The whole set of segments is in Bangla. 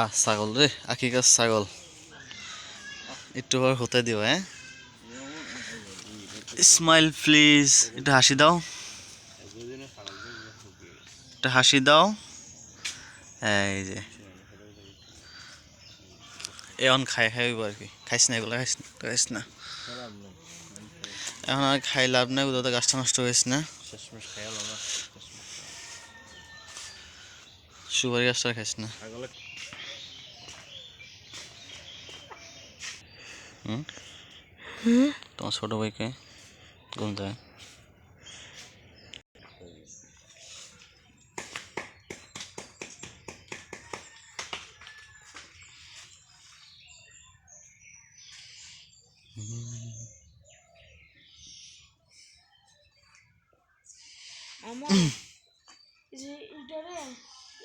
আহ ছাগল রে গাছ ছাগল। একটু পর হতে দিও হ্যাঁ? স্মাইল প্লিজ একটু হাসি দাও। একটা হাসি দাও। এই যে। এখন খাই খাই আর কি। খাইস না এগুলো খাইস না খাইস না। এখন আর খাই লাভ নাই ওদের গাছটা নষ্ট হয়েছে না। সুপারি গাছটা খাইস না। ছাগলে তোমার ছোট ভাইকে ঘুম যায় আমার এই যে এটারে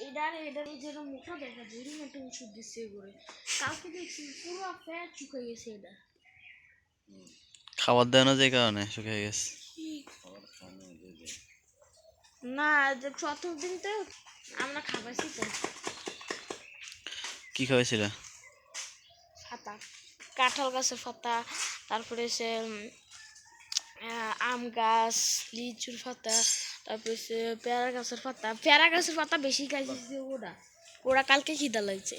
এটারে এটারে যেটা মুখটা দেখা যায় এরকম একটা ওষুধ দিচ্ছে করে কালকে দেখছি পুরো ফ্যাট শুকিয়ে গেছে এটা। খাবার দেয় না যে কারণে শুকিয়ে গেছে। না যে প্রথম দিন তো আমরা খাবাইছি তো। কি খাওয়াইছিল পাতা কাঁঠাল গাছের পাতা তারপরে সে আম গাছ, লিচুর পাতা, তারপর পেয়ারা গাছের পাতা। পেয়ারা গাছের পাতা বেশি খাইছে ওরা ওরা কালকে খিদা লাগছে।